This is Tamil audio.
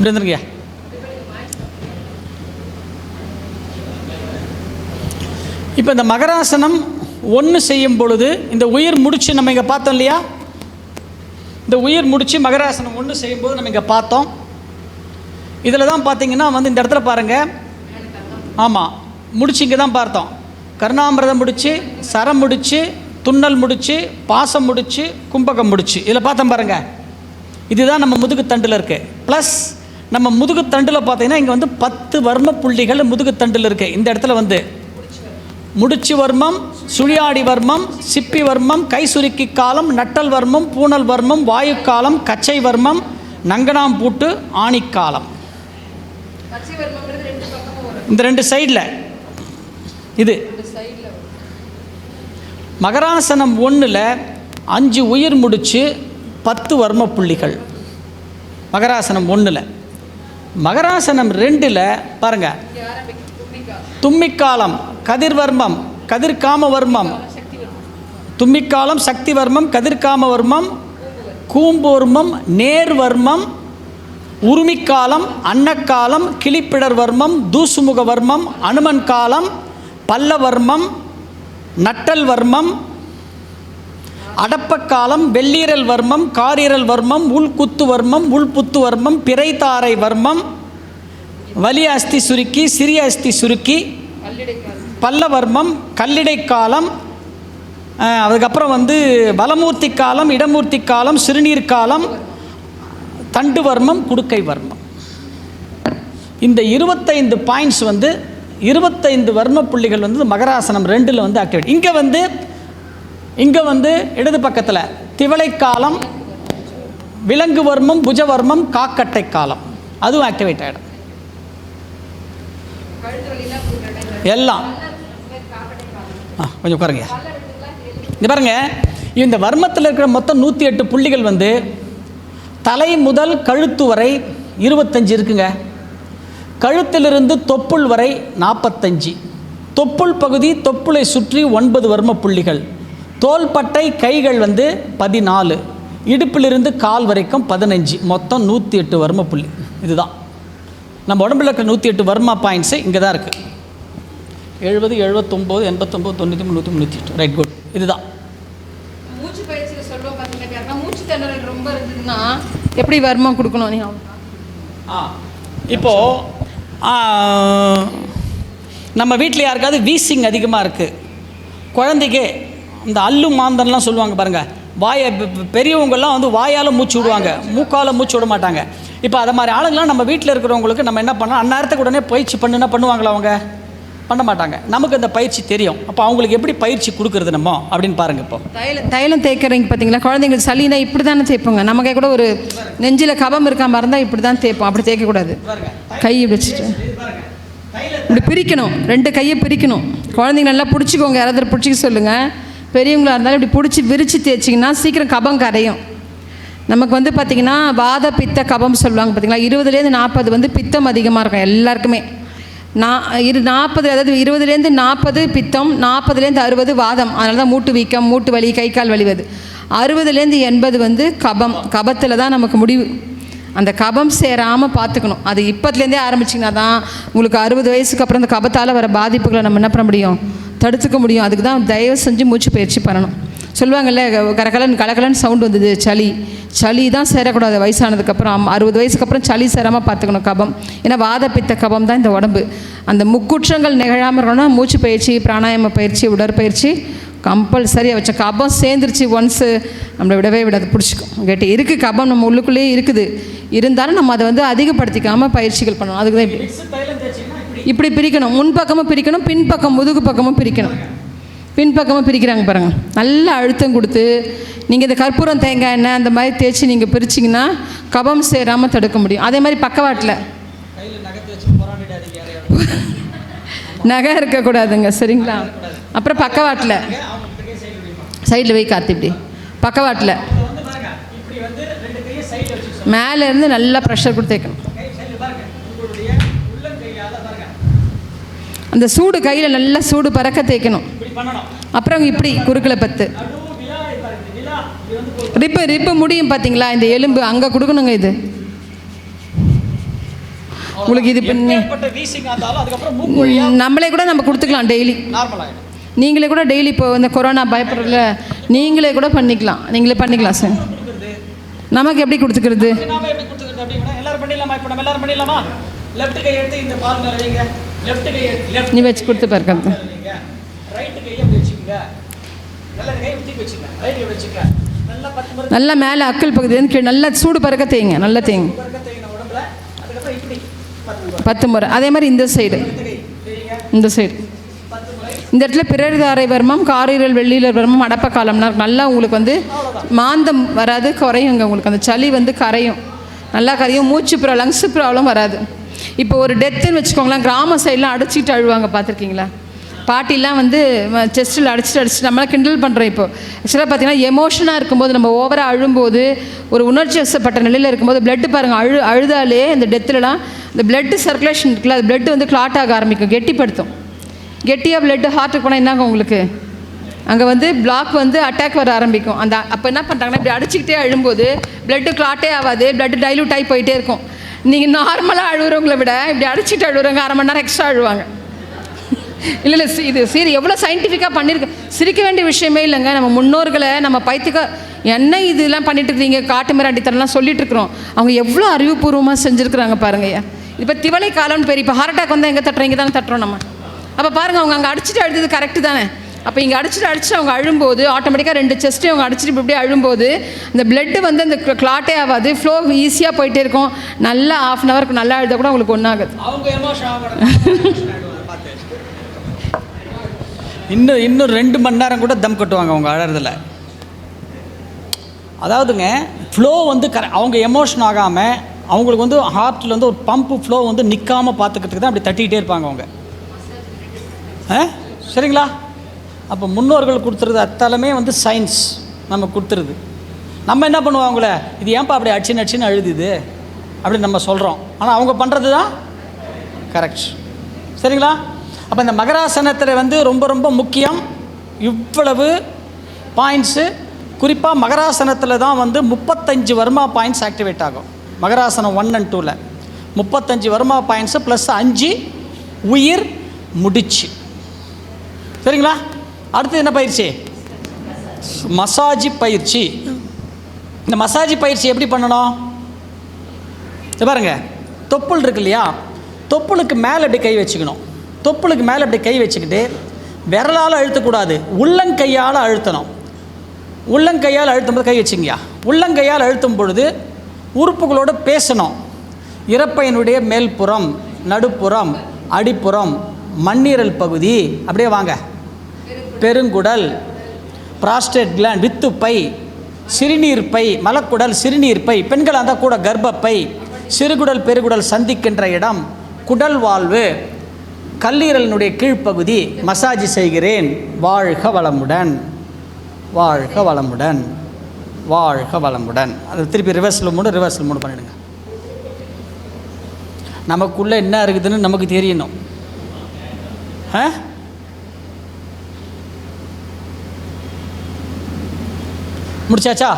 இப்படி வந்துருங்கய்யா இப்போ இந்த மகராசனம் ஒன்று செய்யும் பொழுது இந்த உயிர் முடிச்சு நம்ம இங்கே பார்த்தோம் இல்லையா? இந்த உயிர் முடிச்சு மகராசனம் ஒன்று செய்யும்போது நம்ம இங்கே பார்த்தோம். இதில் தான் பார்த்தீங்கன்னா வந்து இந்த இடத்துல பாருங்கள் ஆமாம் முடிச்சு இங்கே தான் பார்த்தோம். கருணாமிரதம் முடிச்சு சரம் முடிச்சு துண்ணல் முடிச்சு பாசம் முடிச்சு கும்பகம் முடிச்சு. இதில் பார்த்தோம் பாருங்க. இதுதான் நம்ம முதுகு தண்டில் இருக்கு. ப்ளஸ் நம்ம முதுகு தண்டில் பார்த்தீங்கன்னா இங்கே வந்து பத்து வர்ம புள்ளிகள் முதுகு தண்டில் இருக்கு. இந்த இடத்துல வந்து முடிச்சு வர்மம் சுழியாடி வர்மம் சிப்பி வர்மம் கை சுருக்கி காலம் நட்டல் வர்மம் பூனல் வர்மம் வாயு காலம் கச்சை வர்மம் நங்கனாம் பூட்டு ஆணிக்காலம் இந்த ரெண்டு சைடில் இது மகராசனம் ஒன்றில் அஞ்சு உயிர் முடிச்சு பத்து வர்ம புள்ளிகள். மகராசனம் ஒன்றில் மகராசனம் ரெண்டில் பாருங்கள் தும்மிக்காலம் கதிர்வர்மம் கதிர்காமவர்மம். தும்மிக்காலம் சக்திவர்மம் கதிர்காமவர்மம் கூம்பூர்மம் நேர்வர்மம் உருமிக்காலம் அன்னக்காலம் கிளிப்பிடர் வர்மம் அனுமன் காலம் பல்லவர்மம் நட்டல் வர்மம் அடப்பக்காலம் வெள்ளீரல் வர்மம் காரீரல் வர்மம் உள்குத்து வர்மம் உள்புத்து வர்மம் பிறைத்தாரை வர்மம் வலி அஸ்தி சுருக்கி சிறிய அஸ்தி சுருக்கி பல்லவர்மம் கல்லிடை காலம் அதுக்கப்புறம் வந்து வலமூர்த்தி காலம் இடமூர்த்தி காலம் சிறுநீர் காலம் தண்டு வர்மம் குடுக்கை வர்மம். இந்த இருபத்தைந்து பாயிண்ட்ஸ் வந்து இருபத்தைந்து வர்ம புள்ளிகள் வந்து மகராசனம் ரெண்டில் வந்து ஆக்டிவேட் இங்கே வந்து இங்கே வந்து இடது பக்கத்தில் திவளை காலம் விலங்கு வர்மம் புஜவர்மம் காக்கட்டை காலம். அதுவும் ஆக்டிவேட் ஆகிடும் எல்லாம். ஆ கொஞ்சம் உட்காருங்க. இந்த பாருங்க. இந்த வர்மத்தில் இருக்கிற மொத்தம் நூற்றி எட்டு புள்ளிகள் வந்து தலை முதல் கழுத்து வரை இருபத்தஞ்சு இருக்குங்க. கழுத்திலிருந்து தொப்புள் வரை நாற்பத்தஞ்சு தொப்புள் பகுதி தொப்புளை சுற்றி ஒன்பது வர்ம புள்ளிகள். தோள்பட்டை கைகள் வந்து பதினாலு இடுப்பிலிருந்து கால் வரைக்கும் பதினஞ்சு. மொத்தம் நூற்றி எட்டு வர்ம புள்ளி. இதுதான். நம்ம உடம்புல இருக்கிற நூற்றி எட்டு வர்மா பாயிண்ட்ஸு இங்கே தான் இருக்குது எழுபது எழுபத்தொம்போது எண்பத்தொம்போது தொண்ணூற்றி முந்நூற்றி முந்நூற்றி எட்டு. ரைட் குட் இதுதான். மூச்சு பயிற்சியில் சொல்லுவோம் பார்த்தீங்கன்னா யாருன்னா மூச்சு திணறல் ரொம்ப இருந்ததுன்னா எப்படி வர்மம் கொடுக்கணும் நீங்கள் ஆ இப்போது நம்ம வீட்டில் யாருக்காவது வீசிங் அதிகமாக இருக்குது குழந்தைக்கு இந்த அல்லு மாந்தன்லாம் சொல்லுவாங்க பாருங்கள் வாயை பெரியவங்கள்லாம் பெரியவங்கெல்லாம் வந்து வாயால் மூச்சு விடுவாங்க. மூக்கால் மூச்சு விட மாட்டாங்க. இப்போ அது மாதிரி ஆளுங்களாம் நம்ம வீட்டில் இருக்கிறவங்களுக்கு நம்ம என்ன பண்ணோம் அந்நேரத்துக்கு உடனே பயிற்சி பண்ணுன்னா பண்ணுவாங்களா அவங்க? பண்ண மாட்டாங்க. நமக்கு அந்த பயிற்சி தெரியும். அப்போ அவங்களுக்கு எப்படி பயிற்சி கொடுக்குறது நம்ம? அப்படின்னு பாருங்கள் இப்போ. தைலம் தைலம் தேய்க்கிறீங்க பார்த்தீங்களா? குழந்தைங்களுக்கு சளினா இப்படி தானே தேய்ப்போங்க. நமக்கே கூட ஒரு நெஞ்சில் கபம் இருக்காம இருந்தால் இப்படி தான் தேய்ப்போம். அப்படி தேய்க்கக்கூடாது. கை வச்சுட்டு. இப்படி பிரிக்கணும். ரெண்டு கையை பிரிக்கணும். குழந்தைங்க நல்லா பிடிச்சிக்கோங்க. யாராவது பிடிச்சிக்க சொல்லுங்கள் பெரியவங்களாக இருந்தாலும் இப்படி பிடிச்சி விரித்து தேய்ச்சிங்கன்னா சீக்கிரம் கபம் கரையும். நமக்கு வந்து பார்த்திங்கன்னா வாத பித்த கபம் சொல்லுவாங்க பார்த்தீங்களா இருபதுலேருந்து நாற்பது வந்து பித்தம் அதிகமாக இருக்கும் எல்லாருக்குமே. நான் இரு நாற்பது அதாவது இருபதுலேருந்து நாற்பது பித்தம் நாற்பதுலேருந்து அறுபது வாதம். அதனால தான் மூட்டு வீக்கம் மூட்டு வலி கை கால் வலிவது. அறுபதுலேருந்து எண்பது வந்து கபம். கபத்தில் தான் நமக்கு முடிவு. அந்த கபம் சேராமல் பார்த்துக்கணும். அது இப்போத்துலேருந்தே ஆரம்பிச்சிங்கன்னா தான் உங்களுக்கு அறுபது வயசுக்கு அப்புறம் அந்த கபத்தால் வர பாதிப்புகளை நம்ம என்ன பண்ண முடியும்? தடுத்துக்க முடியும். அதுக்கு தான் தயவு செஞ்சு மூச்சு பயிற்சி பண்ணணும். சொல்லுவாங்கல்ல கரகலன் கலகலன்னு சவுண்டு வந்தது சளி. சளி தான் சேரக்கூடாது வயசானதுக்கப்புறம் அறுபது வயசுக்கு அப்புறம் சளி சேராமல் பார்த்துக்கணும் கபம். ஏன்னா வாத பித்த கபம் தான் இந்த உடம்பு. அந்த முக்குற்றங்கள் நிகழாமல் இருக்கணும்னா மூச்சு பயிற்சி பிராணாயாம பயிற்சி உடற்பயிற்சி கம்பல்சரியாக வச்ச கபம் சேர்ந்துருச்சு ஒன்ஸு நம்மளை விடவே விடாது பிடிச்சிக்கும் கேட்டு இருக்குது கபம் நம்ம உள்ளுக்குள்ளேயே இருக்குது. இருந்தாலும் நம்ம அதை வந்து அதிகப்படுத்திக்காமல் பயிற்சிகள் பண்ணணும். அதுக்கு தான் இப்படி. இப்படி பிரிக்கணும். முன்பக்கமும் பிரிக்கணும் பின்பக்கம் முதுகு பக்கமும் பிரிக்கணும். பின்பக்கமாக பிரிக்கிறாங்க பாருங்கள் நல்ல அழுத்தம் கொடுத்து நீங்கள் இந்த கற்பூரம் தேங்காய் எண்ணெய் அந்த மாதிரி தேய்ச்சி நீங்கள் பிரிச்சிங்கன்னா கபம் சேராமல் தடுக்க முடியும். அதே மாதிரி பக்கவாட்டில். நகை இருக்கக்கூடாதுங்க சரிங்களா? அப்புறம் பக்கவாட்டில். சைடில் போய் காத்து இப்படி. பக்கவாட்டில். மேலே இருந்து நல்லா ப்ரெஷர் கொடுத்து வைக்கணும். அந்த சூடு கையில் நல்லா சூடு பறக்க தேய்க்கணும். அப்புறம் இப்படி குறுக்கில் பத்து. ரிப்பு ரிப்பு முடியும் பார்த்தீங்களா இந்த எலும்பு அங்கே கொடுக்கணுங்க இது. உங்களுக்கு இது பண்ணி நம்மளே கூட நம்ம கொடுத்துக்கலாம் டெய்லி. நீங்களே கூட டெய்லி இப்போ இந்த கொரோனா பயப்படுறதுல நீங்களே கூட பண்ணிக்கலாம். நீங்களே பண்ணிக்கலாம் சார். நமக்கு எப்படி கொடுத்துக்கிறது? நீ வச்சு கொடுத்து பாருங்க நல்ல மேலே அக்கல் பகுதி நல்லா சூடு பறக்க தேய்ங்க நல்லா தேய்ங்க. பத்து முறை. அதே மாதிரி இந்த சைடு இந்த சைடு இந்த இடத்துல பிறர்தாரை வர்மம் காரீரல் வெள்ளியிலர் வர்மம் அடப்ப காலம்னா நல்லா உங்களுக்கு வந்து மாந்தம் வராது குறையுங்க உங்களுக்கு. அந்த சளி வந்து கரையும். நல்லா கரையும். மூச்சு ப்ராப்ளம் லங்ஸு ப்ராப்ளம் வராது. இப்போ ஒரு டெத்துன்னு வச்சுக்கோங்களேன் கிராம சைட்லாம் அடிச்சிட்டு அழுவாங்க பார்த்துருக்கீங்களா? பாட்டிலாம் வந்து செஸ்ட்டில் அடிச்சுட்டு அடிச்சுட்டு நம்மளாம் கிண்டல் பண்ணுறோம் இப்போ. ஆக்சுவலாக பார்த்தீங்கன்னா எமோஷனாக இருக்கும்போது நம்ம ஓவராக அழும்போது ஒரு உணர்ச்சி வசப்பட்ட நிலையில் இருக்கும்போது பிளட்டு பாருங்கள் அழு அழுதாலே இந்த டெத்துலலாம் இந்த பிளட்டு சர்க்குலேஷன் இருக்குல்ல அது பிளட்டு வந்து கிளாட் ஆக ஆரம்பிக்கும் கெட்டிப்படுத்தும். கெட்டியாக பிளட்டு ஹார்ட்டுக்கு போனால் என்னங்க உங்களுக்கு? அங்கே வந்து பிளாக் வந்து அட்டாக் வர ஆரம்பிக்கும். அந்த அப்போ என்ன பண்ணுறாங்கன்னா இப்படி அடிச்சுக்கிட்டே அழும்போது பிளட்டு கிளாட்டே ஆகாது பிளட்டு டைலூட் ஆகி போயிட்டே இருக்கும். நீங்கள் நார்மலாக அழுகுறவங்கள விட இப்படி அடிச்சுட்டு அழுகிறவங்க அரை மணி நேரம் எக்ஸ்ட்ரா அழுவாங்க. இல்லை இல்லை இது சரி எவ்வளோ சயின்டிஃபிக்காக பண்ணியிருக்கு சிரிக்க வேண்டிய விஷயமே இல்லைங்க. நம்ம முன்னோர்களை நம்ம பைத்துக்க என்ன இதெல்லாம் பண்ணிட்டு இருக்கீங்க? காட்டு மிராண்டித்தனம்லாம் சொல்லிட்டு இருக்கிறோம். அவங்க எவ்வளோ அறிவுபூர்வமாக செஞ்சுருக்குறாங்க பாருங்கய்யா இப்போ திவளை காலம்னு பேர் இப்போ ஹார்ட் அட்டாக் வந்தால் எங்கே தட்டுறோம்? இங்கே தானே தட்டுறோம் நம்ம. அப்போ பாருங்கள் அவங்க அங்கே அடிச்சுட்டு அழுது கரெக்டு தானே? அப்போ இங்கே அடிச்சுட்டு அடிச்சுட்டு அவங்க அழும்போது ஆட்டோமேட்டிக்காக ரெண்டு செஸ்ட்டையும் அவங்க அடிச்சுட்டு இப்படி இப்படியே அழும்போது அந்த பிளட்டு வந்து அந்த கிளாட்டே ஆகாது ஃப்ளோ ஈஸியாக போயிட்டே இருக்கும். நல்லா ஆஃப் அன் ஹவருக்கு நல்லா அழுத கூட அவங்களுக்கு ஒன்றாகுது அவங்க எமோஷன் பார்த்து இன்னும் இன்னும் ரெண்டு மணி நேரம் கூட தம் கட்டுவாங்க அவங்க அழறதில். அதாவதுங்க ஃப்ளோ வந்து கர அவங்க எமோஷன் ஆகாமல் அவங்களுக்கு வந்து ஹார்ட்டில் வந்து ஒரு பம்ப் ஃப்ளோ வந்து நிற்காமல் பார்த்துக்கிறதுக்கு தான் அப்படி தட்டிக்கிட்டே இருப்பாங்க அவங்க. சரிங்களா? அப்போ முன்னோர்கள் கொடுத்துருது அத்தாலுமே வந்து சயின்ஸ் நம்ம கொடுத்துருது. நம்ம என்ன பண்ணுவோம் அவங்கள? இது ஏன்பா அப்படி அடிச்சுன்னு அடிச்சுன்னு அழுதுது? அப்படின்னு நம்ம சொல்கிறோம் ஆனால் அவங்க பண்ணுறது தான் கரெக்ட் சரிங்களா? அப்போ இந்த மகராசனத்தில் வந்து ரொம்ப ரொம்ப முக்கியம் இவ்வளவு பாயிண்ட்ஸு குறிப்பாக மகராசனத்தில் தான் வந்து முப்பத்தஞ்சு வர்மா பாயிண்ட்ஸ் ஆக்டிவேட் ஆகும். மகராசனம் ஒன் அண்ட் டூவில் முப்பத்தஞ்சு வர்மா பாயிண்ட்ஸு ப்ளஸ் அஞ்சு உயிர் முடிச்சு. சரிங்களா? அடுத்து என்ன பயிற்சி? மசாஜி பயிற்சி. இந்த மசாஜி பயிற்சி எப்படி பண்ணணும்? இது பாருங்க. தொப்புள் இருக்கு இல்லையா? தொப்புளுக்கு மேலே அப்படி கை வச்சுக்கணும்? தொப்புளுக்கு மேலே அப்படி கை வச்சுக்கிட்டு விரலால் அழுத்தக்கூடாது. உள்ளங்கையால் அழுத்தணும். உள்ளங்கையால் அழுத்தும் போது கை வச்சுங்கயா உள்ளங்கையால் அழுத்தும் பொழுது உறுப்புகளோடு பேசணும். இறப்பையினுடைய மேல்புறம் நடுப்புறம் அடிப்புறம் மண்ணீரல் பகுதி. அப்படியே வாங்க. பெருங்குடல் பிராஸ்டேட் கிளாண்ட் வித்துப்பை சிறுநீர் பை மலக்குடல் சிறுநீர் பை பெண்கள் இருந்தால் கூட கர்ப்பப்பை சிறுகுடல் பெருகுடல் சந்திக்கின்ற இடம் குடல் வாழ்வு. கல்லீரலினுடைய கீழ்ப்பகுதி மசாஜ் செய்கிறேன். வாழ்க வளமுடன். வாழ்க வளமுடன். வாழ்க வளமுடன். அது திருப்பி ரிவர்ஸில் மூணு ரிவர்ஸில் மூணு பண்ணிடுங்க. நமக்குள்ளே என்ன இருக்குதுன்னு நமக்கு தெரியணும். ஆ? முடிச்சாச்சா?